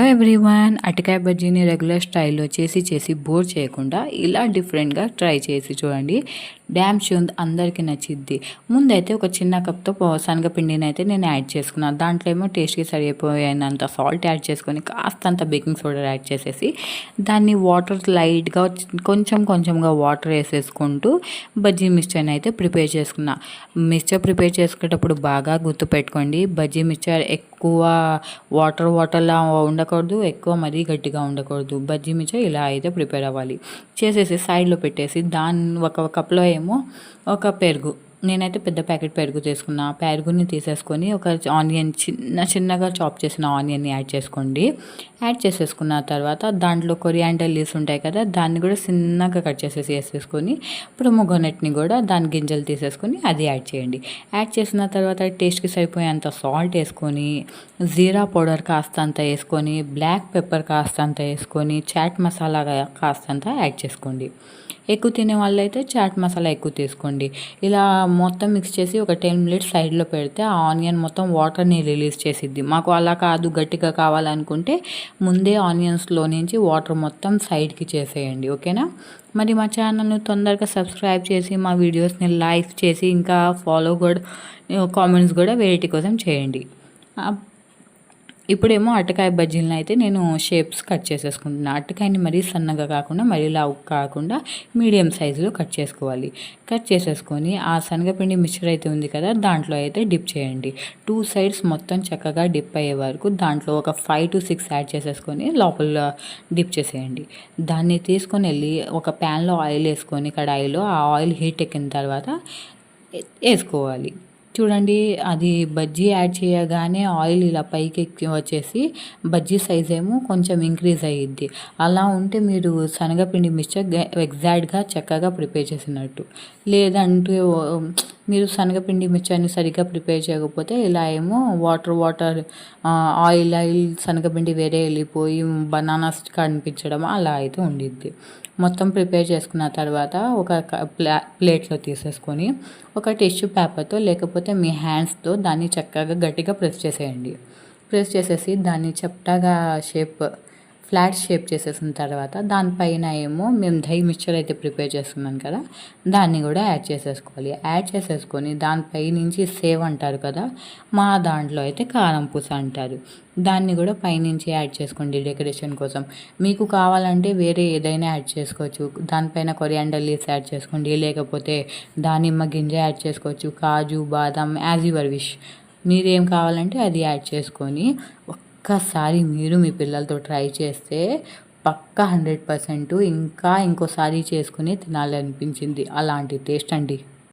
Hello everyone అటకాయ బజ్జీని regular స్టైల్లో చేసి చేసి బోర్ చేయకుండా ఇలా డిఫరెంట్గా ట్రై చేసి చూడండి. డ్యామ్ షూంద్ అందరికీ నచ్చిద్ది. ముందైతే ఒక చిన్న కప్తో శనగపిండిని అయితే నేను యాడ్ చేసుకున్నాను దాంట్లో ఏమో టేస్ట్కి సరిపోయినంత సాల్ట్ యాడ్ చేసుకొని కాస్తంత బేకింగ్ సోడా యాడ్ చేసేసి దాన్ని వాటర్ లైట్గా కొంచెం కొంచెంగా వాటర్ వేసేసుకుంటూ బజ్జీ మిక్చర్ని అయితే ప్రిపేర్ చేసుకున్నా. మిక్చర్ ప్రిపేర్ చేసుకునేటప్పుడు బాగా గుర్తుపెట్టుకోండి. బజ్జీ మిక్చర్ ఎక్కువ వాటర్ వాటర్లా ఉండకూడదు ఎక్కువ మరీ గట్టిగా ఉండకూడదు. బజ్జీ మిక్చర్ ఇలా అయితే ప్రిపేర్ అవ్వాలి. చేసేసి సైడ్లో పెట్టేసి దాన్ని ఒక కప్లో ఏమో ఒక పెరుగు. నేనైతే పెద్ద ప్యాకెట్ పెరుగు తీసుకున్నా. పెరుగుని తీసేసుకొని ఒక ఆనియన్ చిన్న చిన్నగా చాప్ చేసిన ఆనియన్ని యాడ్ చేసుకోండి. యాడ్ చేసేసుకున్న తర్వాత దాంట్లో కొరియాండర్ లీవ్స్ ఉంటాయి కదా దాన్ని కూడా చిన్నగా కట్ చేసేసి వేసేసుకొని ఇప్పుడు ముగ్గనెట్ని కూడా దాని గింజలు తీసేసుకొని అది యాడ్ చేయండి. యాడ్ చేసిన తర్వాత టేస్ట్కి సరిపోయేంత సాల్ట్ వేసుకొని జీరా పౌడర్ కాస్తంత వేసుకొని బ్లాక్ పెప్పర్ కాస్తంత వేసుకొని చాట్ మసాలా కాస్తంత యాడ్ చేసుకోండి. ఎక్కువ తినే వాళ్ళైతే చాట్ మసాలా ఎక్కువ తీసుకోండి. ఇలా మొత్తం మిక్స్ చేసి ఒక టెన్ మినిట్స్ సైడ్లో పెడితే ఆ ఆనియన్ మొత్తం వాటర్ని రిలీజ్ చేసిద్ది. మాకు అలా కాదు గట్టిగా కావాలనుకుంటే ముందే ఆనియన్స్లో నుంచి వాటర్ మొత్తం సైడ్కి చేసేయండి ఓకేనా మరి మా ఛానల్ని తొందరగా సబ్స్క్రైబ్ చేసి మా వీడియోస్ని లైక్ చేసి ఇంకా ఫాలో కూడా eh, కామెంట్స్ కూడా వెరైటీ కోసం చేయండి. ఇప్పుడేమో అట్టకాయ బజ్జీలను అయితే నేను షేప్స్ కట్ చేసేసుకుంటున్నాను అట్టకాయని మరీ సన్నగా కాకుండా మరీ లావు కాకుండా మీడియం సైజులో కట్ చేసుకోవాలి. కట్ చేసేసుకొని ఆ శనగపిండి మిక్చర్ అయితే ఉంది కదా దాంట్లో అయితే డిప్ చేయండి. టూ సైడ్స్ మొత్తం చక్కగా డిప్ అయ్యే వరకు దాంట్లో ఒక ఫైవ్ టు సిక్స్ యాడ్ చేసేసుకొని లోపల డిప్ చేసేయండి. దాన్ని తీసుకొని వెళ్ళి ఒక ప్యాన్లో ఆయిల్ వేసుకొని కడాయిలో ఆ ఆయిల్ హీట్ ఎక్కిన తర్వాత వేసుకోవాలి. చూడండి అది బజ్జీ యాడ్ చేయగానే ఆయిల్ ఇలా పైకి ఎక్కి వచ్చేసి బజ్జీ సైజ్ ఏమో కొంచెం ఇంక్రీజ్ అయ్యిద్ది అలా ఉంటే మీరు శనగపిండి మిక్చర్ ఎగ్జాక్ట్గా చక్కగా ప్రిపేర్ చేసినట్టు. లేదంటే మీరు శనగపిండి మిర్చాన్ని సరిగ్గా ప్రిపేర్ చేయకపోతే ఇలా ఏమో వాటర్ వాటర్ ఆయిల్ ఆయిల్ శనగపిండి వేరే వెళ్ళిపోయి బనానాస్ కనిపించడం అలా అయితే ఉండిద్ది. మొత్తం ప్రిపేర్ చేసుకున్న తర్వాత ఒక ప్లా ప్లేట్లో తీసేసుకొని ఒక టిష్యూ పేపర్తో లేకపోతే మీ హ్యాండ్స్తో దాన్ని చక్కగా గట్టిగా ప్రెస్ చేసేయండి. ప్రెస్ చేసేసి దాన్ని చెప్టాగా షేప్ ఫ్లాట్ షేప్ చేసేసిన తర్వాత దానిపైన ఏమో మేము దహి మిక్చర్ అయితే ప్రిపేర్ చేస్తున్నాం కదా దాన్ని కూడా యాడ్ చేసేసుకోవాలి. యాడ్ చేసేసుకొని దానిపై నుంచి సేవ్ అంటారు కదా మా దాంట్లో అయితే కారం పూస అంటారు. దాన్ని కూడా పైనుంచి యాడ్ చేసుకోండి డెకరేషన్ కోసం. మీకు కావాలంటే వేరే ఏదైనా యాడ్ చేసుకోవచ్చు. దానిపైన కొరియాండర్ లీవ్స్ యాడ్ చేసుకోండి లేకపోతే దానిమ్మ గింజ యాడ్ చేసుకోవచ్చు కాజు బాదం యాజ్ యువర్ విష్. మీరేం కావాలంటే అది యాడ్ చేసుకొని ఒక్కసారి మీరు మీ పిల్లలతో ట్రై చేస్తే పక్కా హండ్రెడ్ పర్సెంట్ ఇంకా ఇంకోసారి చేసుకుని తినాలనిపించింది. అలాంటి టేస్ట్ అండి.